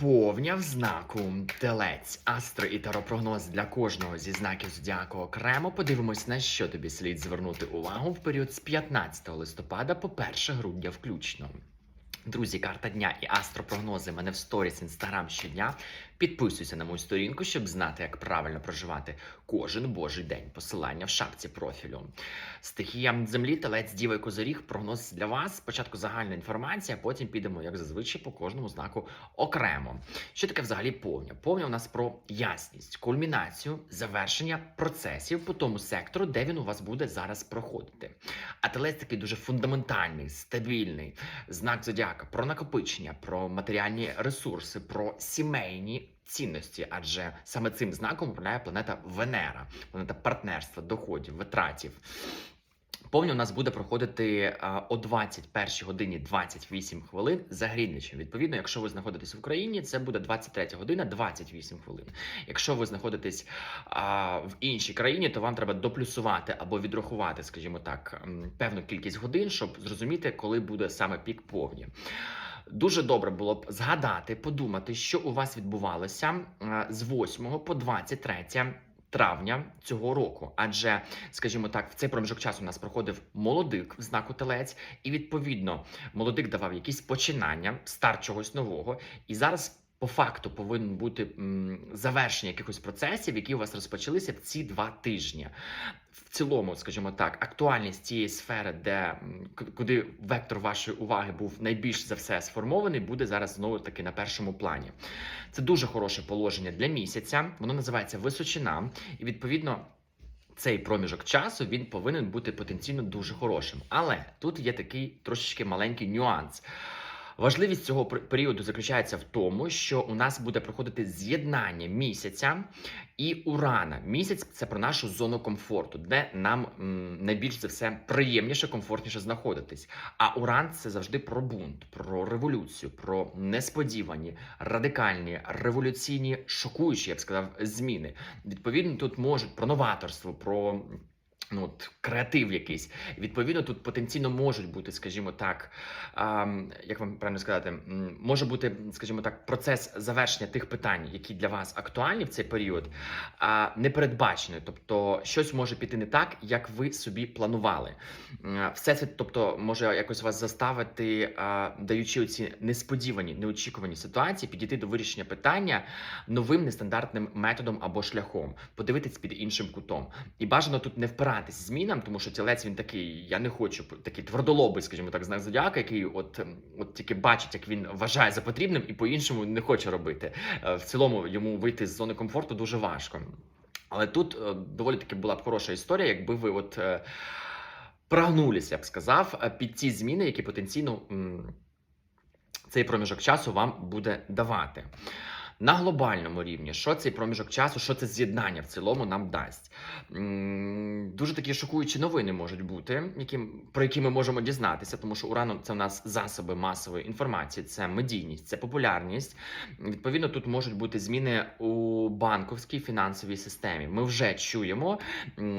Повня в знаку телець, астро і таропрогноз для кожного зі знаків зодіаку окремо. Подивимось, на що тобі слід звернути увагу в період з 15 листопада по 1 грудня включно. Друзі, карта дня і астропрогнози мене в сторіс інстаграм щодня. Підписуйся на мою сторінку, щоб знати, як правильно проживати кожен божий день. Посилання в шапці профілю. Стихія землі, телець, діва і козиріг. Прогноз для вас. Спочатку загальна інформація, а потім підемо, як зазвичай, по кожному знаку окремо. Що таке взагалі повня? Повня у нас про ясність, кульмінацію, завершення процесів по тому сектору, де він у вас буде зараз проходити. А телець такий дуже фундаментальний, стабільний знак зодіака про накопичення, про матеріальні ресурси, про сімейні. Цінності, адже саме цим знаком управляє планета Венера, планета партнерства, доходів, витратів. Повня у нас буде проходити а, о 21 годині 28 хвилин за Грінвічем. Відповідно, якщо ви знаходитесь в Україні, це буде 23 година 28 хвилин. Якщо ви знаходитесь а, в іншій країні, то вам треба доплюсувати або відрахувати, скажімо так, певну кількість годин, щоб зрозуміти, коли буде саме пік повні. Дуже добре було б згадати, подумати, що у вас відбувалося е, з 8 по 23 травня цього року. Адже, скажімо так, в цей проміжок часу у нас проходив молодик в знаку телець, і відповідно молодик давав якісь починання, старт чогось нового. І зараз. По факту повинен бути завершення якихось процесів, які у вас розпочалися в ці два тижні. В цілому, скажімо так, актуальність цієї сфери, де куди вектор вашої уваги був найбільш за все сформований, буде зараз знову таки на першому плані. Це дуже хороше положення для місяця. Воно називається височина, і відповідно. Цей проміжок часу він повинен бути потенційно дуже хорошим. Але тут є такий трошечки маленький нюанс. Важливість цього пер- періоду заключається в тому, що у нас буде проходити з'єднання місяця і урана. Місяць це про нашу зону комфорту, де нам найбільш за все приємніше, комфортніше знаходитись. А уран це завжди про бунт, про революцію, про несподівані, радикальні, революційні, шокуючі, я б сказав, зміни. Відповідно, тут можуть про новаторство, про. Ну, от, креатив якийсь. Відповідно, тут потенційно можуть бути, скажімо так, ам, як вам правильно сказати, може бути, скажімо так, процес завершення тих питань, які для вас актуальні в цей період, а, непередбачений. Тобто, щось може піти не так, як ви собі планували. Все це, тобто, може якось вас заставити, а, даючи оці несподівані, неочікувані ситуації, підійти до вирішення питання новим нестандартним методом або шляхом, подивитись під іншим кутом. І бажано тут не впиратись змінам, тому що тілець він такий, я не хочу такий твердолобий, скажімо так, знак зодіака, який от, от тільки бачить, як він вважає за потрібним, і по-іншому не хоче робити. Е, В цілому йому вийти з зони комфорту дуже важко. Але тут е, доволі таки була б хороша історія, якби ви от е, прагнулися, я б сказав, під ті зміни, які потенційно цей проміжок часу вам буде давати. На глобальному рівні, що цей проміжок часу, що це з'єднання в цілому нам дасть. Дуже такі шокуючі новини можуть бути, які, про які ми можемо дізнатися, тому що уран це у нас засоби масової інформації, це медійність, це популярність. Відповідно, тут можуть бути зміни у банковській фінансовій системі. Ми вже чуємо,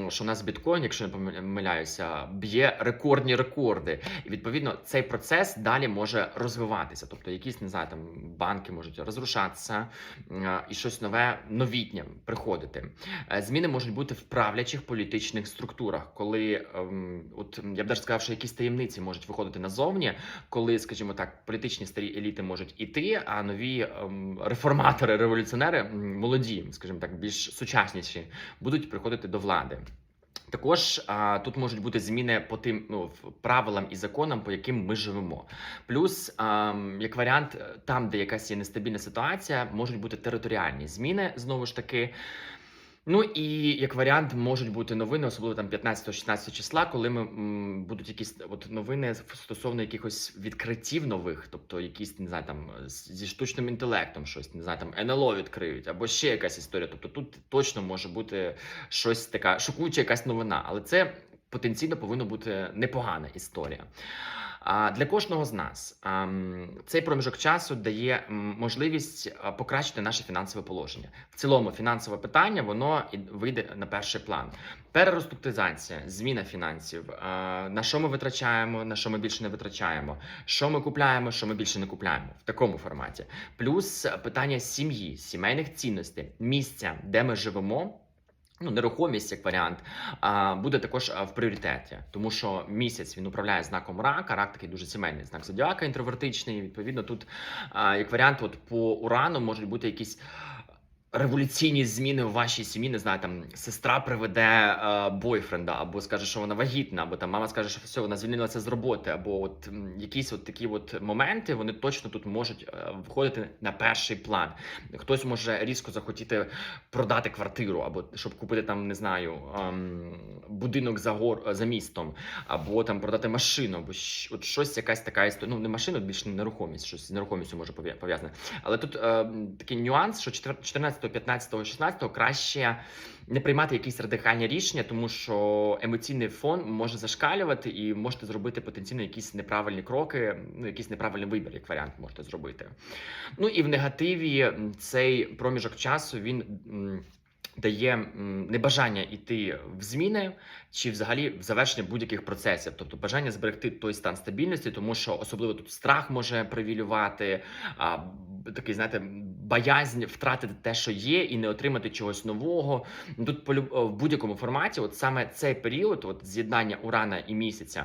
що у нас біткоін, якщо не помиляюся, б'є рекордні рекорди. І відповідно цей процес далі може розвиватися. Тобто, якісь не знаю, там банки можуть розрушатися і щось нове, новітнє приходити. Е, Зміни можуть бути в правлячих політичних структурах, коли ем, от я б навіть сказав, що якісь таємниці можуть виходити назовні, коли, скажімо так, політичні старі еліти можуть іти, а нові ем, реформатори, революціонери, молоді, скажімо так, більш сучасніші, будуть приходити до влади. Також а, тут можуть бути зміни по тим ну, правилам і законам, по яким ми живемо. Плюс, а, як варіант, е, там, де якась є нестабільна ситуація, можуть бути територіальні зміни знову ж таки. Ну і як варіант можуть бути новини, особливо там 15-16 числа, коли ми м, будуть якісь от новини стосовно якихось відкриттів нових, тобто якісь не знаю, там зі штучним інтелектом, щось не знаю, там НЛО відкриють, або ще якась історія. Тобто тут точно може бути щось така шокуюча якась новина, але це потенційно повинна бути непогана історія. Для кожного з нас цей проміжок часу дає можливість покращити наше фінансове положення. В цілому фінансове питання воно вийде на перший план. Перероструктуризація, зміна фінансів, на що ми витрачаємо, на що ми більше не витрачаємо, що ми купляємо, що ми більше не купляємо в такому форматі. Плюс питання сім'ї, сімейних цінностей, місця, де ми живемо. Ну, нерухомість як варіант буде також в пріоритеті, тому що місяць він управляє знаком рака. Рак такий дуже сімейний знак зодіака, інтровертичний. Відповідно, тут як варіант, от по урану можуть бути якісь. Революційні зміни в вашій сім'ї, не знаю, там сестра приведе е, бойфренда, або скаже, що вона вагітна, або там мама скаже, що все, вона звільнилася з роботи, або от якісь от такі от моменти, вони точно тут можуть е, виходити на перший план. Хтось може різко захотіти продати квартиру, або щоб купити там, не знаю, ем, будинок за гор за містом, або там продати машину, або щ- от щось якась така історія. Ну не машину, більше нерухомість, щось з нерухомістю може пов'я- пов'язане. Але тут е, такий нюанс, що 14, 15, 16 краще не приймати якісь радикальні рішення, тому що емоційний фон може зашкалювати і можете зробити потенційно якісь неправильні кроки, ну якийсь неправильний вибір, як варіант можете зробити. Ну і в негативі цей проміжок часу він. Дає небажання йти в зміни чи взагалі в завершення будь-яких процесів, тобто бажання зберегти той стан стабільності, тому що особливо тут страх може привілювати, а, такий, знаєте, боязнь втратити те, що є, і не отримати чогось нового. Тут в будь-якому форматі, от саме цей період, от з'єднання урана і місяця,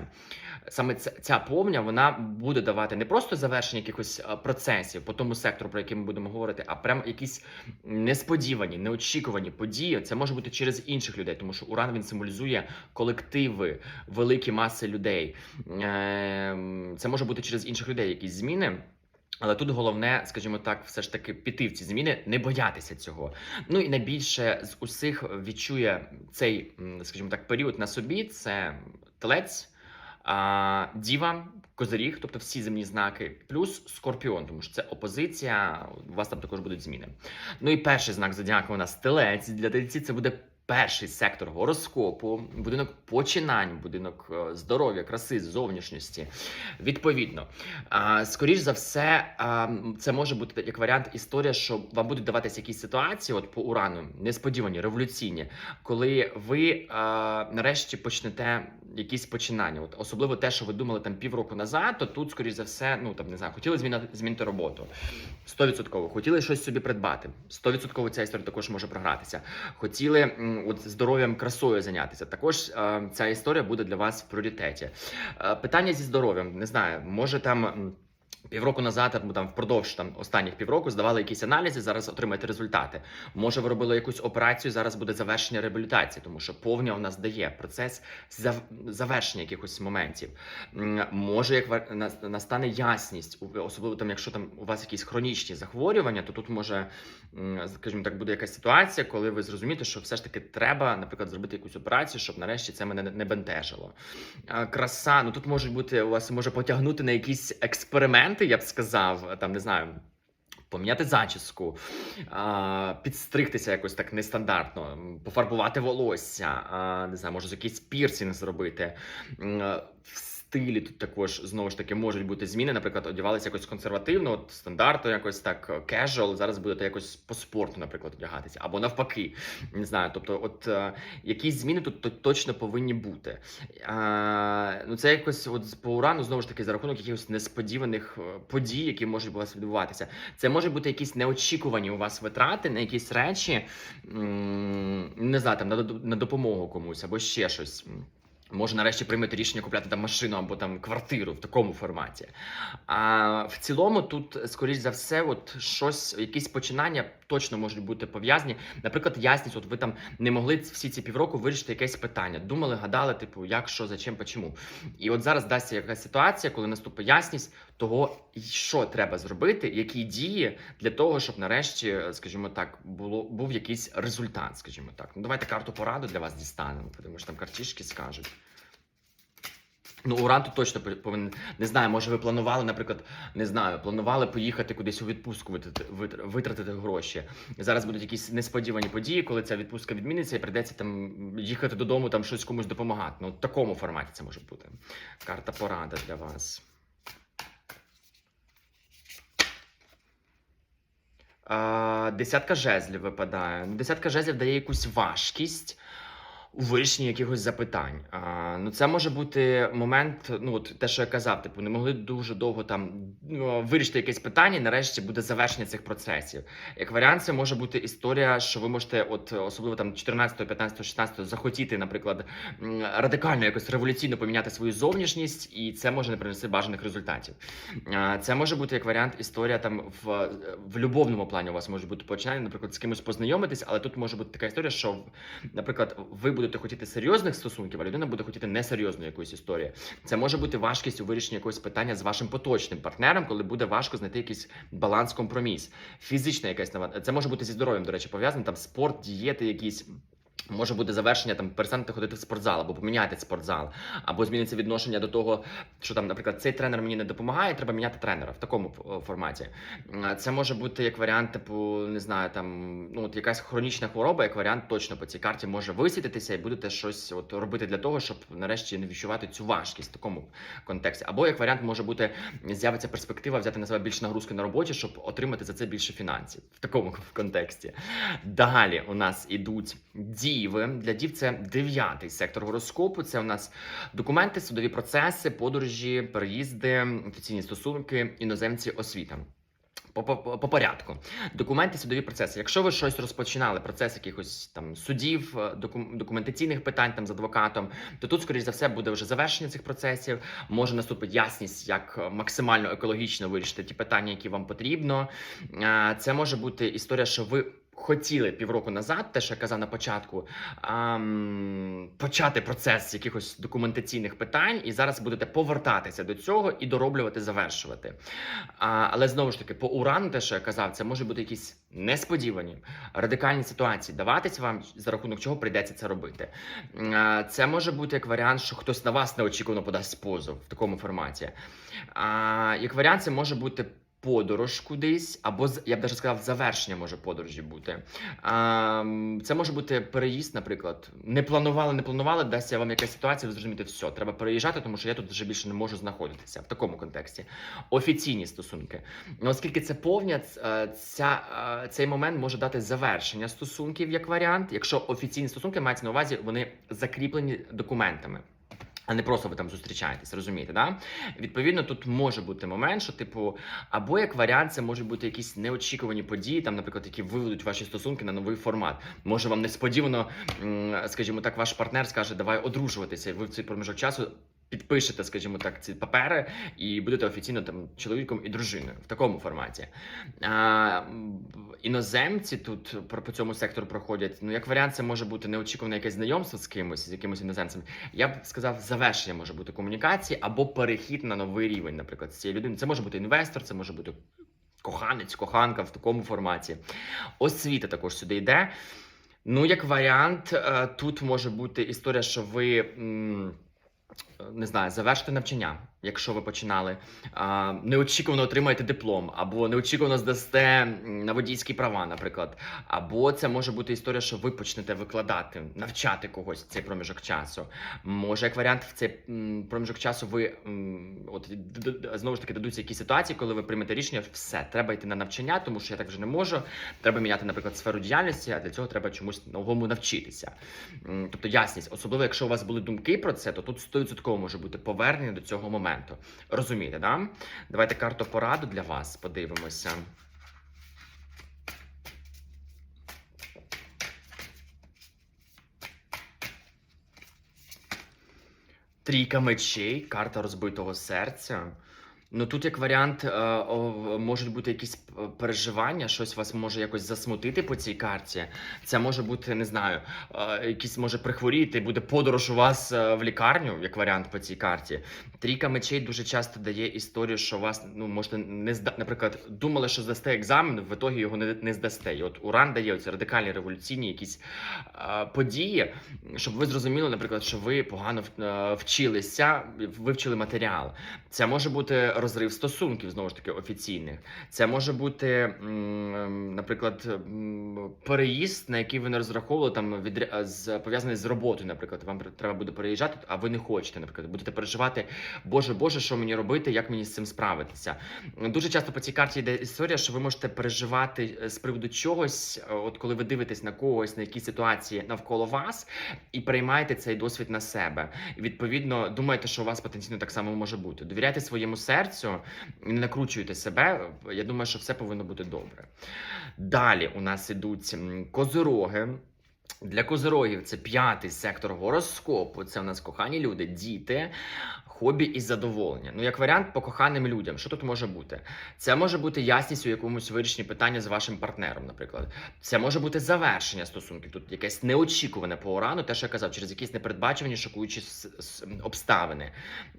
саме ця, повня вона буде давати не просто завершення якихось процесів по тому сектору, про який ми будемо говорити, а прям якісь несподівані, неочікувані події. Це може бути через інших людей, тому що уран він символізує колективи, великі маси людей. Ем, Це може бути через інших людей якісь зміни. Але тут головне, скажімо так, все ж таки піти в ці зміни, не боятися цього. Ну і найбільше з усіх відчує цей, скажімо так, період на собі. Це телець, діва, козиріг, тобто всі земні знаки, плюс скорпіон, тому що це опозиція. У вас там також будуть зміни. Ну і перший знак зодіаку у нас телець. Для тельці це буде. Перший сектор гороскопу, будинок починань, будинок е, здоров'я, краси, зовнішньості. Відповідно, скоріш за все, це може бути як варіант історія, що вам будуть даватися якісь ситуації, от по урану, несподівані, революційні, коли ви нарешті почнете якісь починання. От особливо те, що ви думали там півроку назад, то тут, скоріш за все, ну там не знаю, хотіли змінити, змінити роботу. 100%. Хотіли щось собі придбати. 100% ця історія також може програтися. Хотіли от здоров'ям, красою зайнятися. Також е, ця історія буде для вас в пріоритеті. Е, питання зі здоров'ям, не знаю, може там. Півроку назад, або там впродовж там останніх півроку здавали якісь аналізи, зараз отримаєте результати. Може, ви робили якусь операцію, зараз буде завершення реабілітації, тому що повня у нас дає процес зав- завершення якихось моментів. Може, як настане ясність, особливо там, якщо там у вас якісь хронічні захворювання, то тут може, скажімо так, буде якась ситуація, коли ви зрозумієте, що все ж таки треба, наприклад, зробити якусь операцію, щоб нарешті це мене не- бентежило. Краса, ну тут можуть бути у вас може потягнути на якісь експерименти, я б сказав, там не знаю. Поміняти зачіску, підстригтися якось так нестандартно, пофарбувати волосся, не знаю, може якийсь пірсінг зробити. Е, стилі тут також знову ж таки можуть бути зміни. Наприклад, одягалися якось консервативно, от стандартно, якось так кежуал. Зараз будете якось по спорту, наприклад, одягатися, або навпаки, не знаю. Тобто, от е, якісь зміни тут то- точно повинні бути. А, ну це якось от по урану знову ж таки за рахунок якихось несподіваних е, подій, які можуть у вас відбуватися. Це може бути якісь неочікувані у вас витрати на якісь речі, не знаю, там на допомогу комусь або ще щось. Може, нарешті приймете рішення купляти там машину або там квартиру в такому форматі. А в цілому, тут, скоріш за все, от щось, якісь починання точно можуть бути пов'язані. Наприклад, ясність, от ви там не могли всі ці півроку вирішити якесь питання. Думали, гадали, типу, як, що, за чим, почому. І от зараз дасться якась ситуація, коли наступить ясність того, що треба зробити, які дії для того, щоб нарешті, скажімо так, було був якийсь результат, скажімо так. Ну давайте карту пораду для вас дістанемо, тому що там картішки скажуть. Ну, уран тут точно повинен. Не знаю, може ви планували, наприклад, не знаю, планували поїхати кудись у відпустку витратити, гроші. Зараз будуть якісь несподівані події, коли ця відпустка відміниться і прийдеться там їхати додому, там щось комусь допомагати. Ну, в такому форматі це може бути. Карта порада для вас. Десятка жезлів випадає. Ну, Десятка жезлів дає якусь важкість у вирішенні якихось запитань. А, ну, це може бути момент, ну от те, що я казав, типу, не могли дуже довго там ну, вирішити якесь питання, і нарешті буде завершення цих процесів. Як варіант, це може бути історія, що ви можете, от особливо там 14, 15, 16, захотіти, наприклад, радикально якось революційно поміняти свою зовнішність, і це може не принести бажаних результатів. А, Це може бути як варіант історія там в, в любовному плані. У вас може бути починання, наприклад, з кимось познайомитись, але тут може бути така історія, що, наприклад, ви будете хотіти серйозних стосунків, а людина буде хотіти несерйозної якоїсь історії. Це може бути важкість у вирішенні якогось питання з вашим поточним партнером, коли буде важко знайти якийсь баланс, компроміс. Фізична якась навантаження. Це може бути зі здоров'ям, до речі, пов'язано там спорт, дієти якісь. Може бути завершення там перестанете ходити в спортзал, або поміняти спортзал, або зміниться відношення до того, що там, наприклад, цей тренер мені не допомагає, треба міняти тренера в такому е, форматі. Це може бути як варіант, типу, не знаю, там ну от якась хронічна хвороба, як варіант точно по цій карті може висвітитися і будете щось от робити для того, щоб нарешті не відчувати цю важкість в такому контексті. Або як варіант може бути з'явиться перспектива взяти на себе більше нагрузки на роботі, щоб отримати за це більше фінансів в такому контексті. Далі у нас ідуть діви. Для дів це дев'ятий сектор гороскопу. Це у нас документи, судові процеси, подорожі, переїзди, офіційні стосунки, іноземці, освіта. По, по, по порядку. Документи, судові процеси. Якщо ви щось розпочинали, процес якихось там судів, е, докум, документаційних питань там з адвокатом, то тут, скоріш за все, буде вже завершення цих процесів. Може наступить ясність, як е, максимально екологічно вирішити ті питання, які вам потрібно. Е, Це може бути історія, що ви. Хотіли півроку назад, те, що я казав на початку, ам, почати процес якихось документаційних питань, і зараз будете повертатися до цього і дороблювати, завершувати. А, але знову ж таки, по урану, те, що я казав, це може бути якісь несподівані радикальні ситуації, даватись вам за рахунок чого прийдеться це робити. А, Це може бути як варіант, що хтось на вас неочікувано подасть позов в такому форматі. А, Як варіант, це може бути. Подорож кудись, або я б навіть сказав, завершення може подорожі бути. Це може бути переїзд, наприклад. Не планували, не планували, дасться вам якась ситуація, ви зрозумієте, все, треба переїжджати, тому що я тут вже більше не можу знаходитися в такому контексті. Офіційні стосунки. Оскільки це повня, е, ця, е, цей момент може дати завершення стосунків як варіант, якщо офіційні стосунки мається на увазі, вони закріплені документами. А не просто ви там зустрічаєтесь, розумієте, да? Відповідно, тут може бути момент, що, типу, або як варіант, це можуть бути якісь неочікувані події, там, наприклад, які виведуть ваші стосунки на новий формат. Може, вам несподівано, скажімо так, ваш партнер скаже, давай одружуватися, і ви в цей проміжок часу. Підпишете, скажімо так, ці папери і будете офіційно там чоловіком і дружиною в такому форматі. А, іноземці тут по цьому сектору проходять. Ну, як варіант, це може бути неочікуване якесь знайомство з кимось, з якимось іноземцем. Я б сказав, завершення може бути комунікації або перехід на новий рівень, наприклад, з цієї людини. Це може бути інвестор, це може бути коханець, коханка в такому форматі. Освіта також сюди йде. Ну, як варіант, е, тут може бути історія, що ви. М, Не знаю, завершити навчання, якщо ви починали, неочікувано отримаєте диплом, або неочікувано здасте на водійські права, наприклад. Або це може бути історія, що ви почнете викладати, навчати когось цей проміжок часу. Може, як варіант, в цей проміжок часу ви от знову ж таки дадуться якісь ситуації, коли ви приймете рішення, все, треба йти на навчання, тому що я так вже не можу. Треба міняти, наприклад, сферу діяльності, а для цього треба чомусь новому навчитися. Тобто ясність, особливо якщо у вас були думки про це, то тут 100% може бути повернення до цього моменту. Розумієте, да? Давайте карту пораду для вас подивимося. Трійка мечей, карта розбитого серця. Ну тут як варіант е, можуть бути якісь переживання, щось вас може якось засмутити по цій карті. Це може бути, не знаю, е, якийсь може прихворіти, буде подорож у вас е, в лікарню, як варіант по цій карті. Трійка мечей дуже часто дає історію, що вас ну можете не зда... наприклад, думали, що здасте екзамен, в ітогі його не, не здасте. І от Уран дає оці радикальні революційні якісь події, щоб ви зрозуміли, наприклад, що ви погано вчилися, вивчили матеріал. Це може бути розрив стосунків, знову ж таки, офіційних. Це може бути, наприклад, м, переїзд, на який ви не розраховували, там відря... з пов'язаний з роботою. Наприклад, вам треба буде переїжджати, а ви не хочете. Наприклад, будете переживати, Боже, Боже, що мені робити, як мені з цим справитися. Дуже часто по цій карті йде історія, що ви можете переживати е, з приводу чогось, е, от коли ви дивитесь на когось, на якісь ситуації навколо вас, і приймаєте цей досвід на себе. І відповідно думаєте, що у вас потенційно так само може бути. Довіряйте своєму серцю, не накручуйте себе. Я думаю, що все повинно бути добре. Далі у нас ідуть м, козироги. Для козирогів це п'ятий сектор гороскопу. Це у нас кохані люди, діти, хобі і задоволення. Ну, як варіант, по коханим людям. Що тут може бути? Це може бути ясність у якомусь вирішенні питання з вашим партнером, наприклад. Це може бути завершення стосунків. Тут якесь неочікуване по урану, те, що я казав, через якісь непередбачувані шокуючі обставини.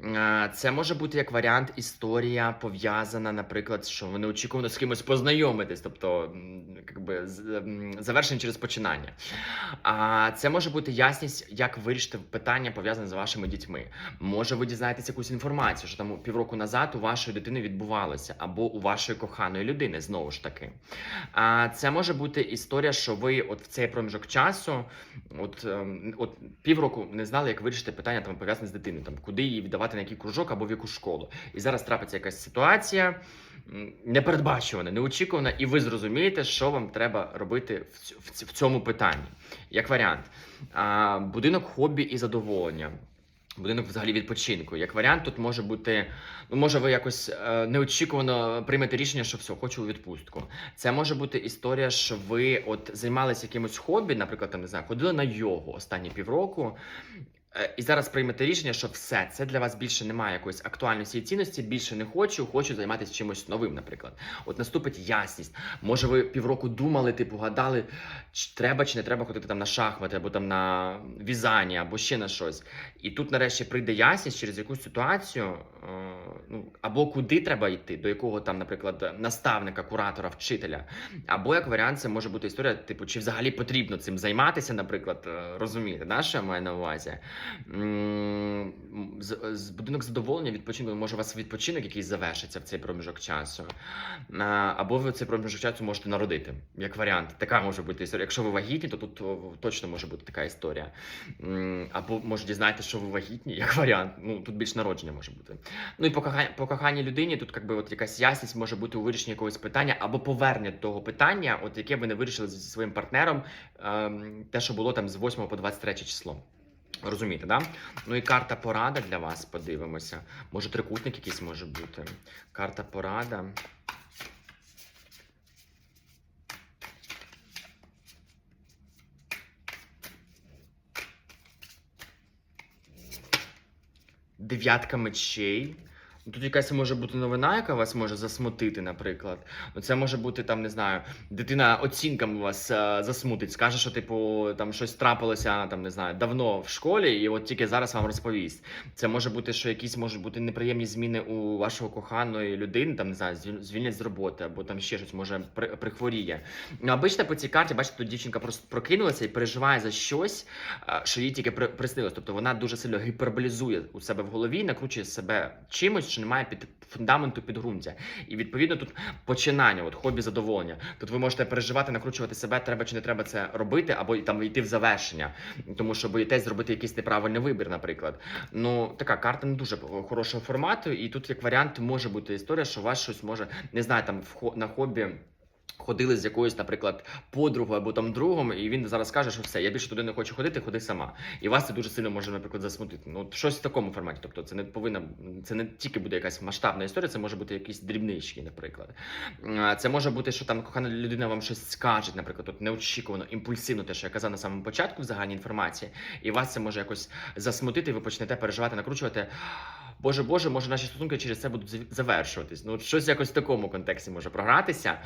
Е, Це може бути як варіант історія пов'язана, наприклад, що ви неочікувано з кимось познайомитесь, тобто якби завершення через починання. А це може бути ясність, як вирішити питання пов'язане з вашими дітьми. Може, ви дізнаєтесь якусь інформацію, що там півроку назад у вашої дитини відбувалося, або у вашої коханої людини знову ж таки. А це може бути історія, що ви от в цей проміжок часу, от, ем, от півроку не знали, як вирішити питання там пов'язане з дитиною, там куди її віддавати на який кружок або в яку школу. І зараз трапиться якась ситуація непередбачувана, неочікувана, і ви зрозумієте, що вам треба робити в цьому питанні. Як варіант, а, будинок хобі і задоволення. Будинок взагалі відпочинку. Як варіант, тут може бути, ну може ви якось е, неочікувано приймете рішення, що все, хочу у відпустку. Це може бути історія, що ви от займалися якимось хобі, наприклад, там не знаю, ходили на йогу останні півроку. Е, І зараз приймете рішення, що все це для вас більше немає якоїсь актуальності і цінності. Більше не хочу, хочу займатися чимось новим. Наприклад, от наступить ясність. Може, ви півроку думали, типу, гадали, чи треба чи не треба ходити там на шахмати, або там на в'язання, або ще на щось. І тут нарешті прийде ясність через якусь ситуацію, е, ну або куди треба йти, до якого там, наприклад, наставника, куратора, вчителя. Або як варіант, це може бути історія, типу, чи взагалі потрібно цим займатися, наприклад, е, розумієте, да, що я маю на увазі? Будинок задоволення відпочинку, може, у вас відпочинок якийсь завершиться в цей проміжок часу. Або ви цей проміжок часу можете народити, як варіант. Така може бути історія. Якщо ви вагітні, то тут точно може бути така історія. Або може дізнатися, що ви вагітні, як варіант. Ну тут більш народження може бути. Ну і по коханій, по коханій людині тут якби от якась ясність може бути у вирішенні якогось питання або повернення того питання, от яке ви не вирішили зі своїм партнером, ем, те, що було там з 8 по 23 число. Розумієте, да? Ну і карта порада для вас, подивимося. Може, трикутник якийсь може бути. Карта порада. Дев'ятка мечей. Тут якась може бути новина, яка вас може засмутити, наприклад. Ну, це може бути там, не знаю, дитина оцінками вас е, засмутить, скаже, що типу там щось трапилося там, не знаю, давно в школі, і от тільки зараз вам розповість. Це може бути, що якісь можуть бути неприємні зміни у вашого коханої людини, там не знаю, звільнять з роботи, або там ще щось може при, прихворіє. Ну, обично по цій карті, бачите, тут дівчинка просто прокинулася і переживає за щось, що їй тільки приснилось. Тобто вона дуже сильно гіперболізує у себе в голові, накручує себе чимось, що немає під фундаменту підґрунтя. І відповідно тут починання, от хобі задоволення. Тут ви можете переживати, накручувати себе, треба чи не треба це робити, або там йти в завершення, тому що боїтесь зробити якийсь неправильний вибір, наприклад. Ну така карта не дуже хорошого формату, і тут як варіант може бути історія, що у вас щось може не знаю, там на хобі. Ходили з якоюсь, наприклад, подругою або там другом, і він зараз каже, що все, я більше туди не хочу ходити, ходи сама. І вас це дуже сильно може, наприклад, засмутити. Ну, щось в такому форматі. Тобто, це не повинна, це не тільки буде якась масштабна історія, це може бути якісь дрібнички, наприклад. Це може бути, що там кохана людина вам щось скаже, наприклад, от неочікувано, імпульсивно, те, що я казав на самому початку в загальній інформації, і вас це може якось засмутити, ви почнете переживати, накручувати. Боже, Боже, може наші стосунки через це будуть завершуватись. Ну, щось якось в такому контексті може програтися.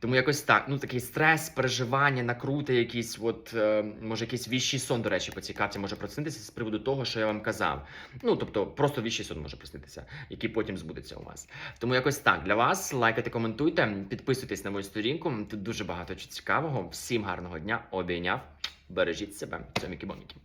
Тому якось так, ну такий стрес, переживання, накрути, якісь, от е, може, якийсь віщий сон, до речі, по цій карті може проснитися з приводу того, що я вам казав. Ну тобто, просто віщий сон може проснитися, який потім збудеться у вас. Тому якось так для вас. Лайкайте, коментуйте, підписуйтесь на мою сторінку. Тут дуже багато цікавого. Всім гарного дня, обійняв. Бережіть себе, цьоміки боміки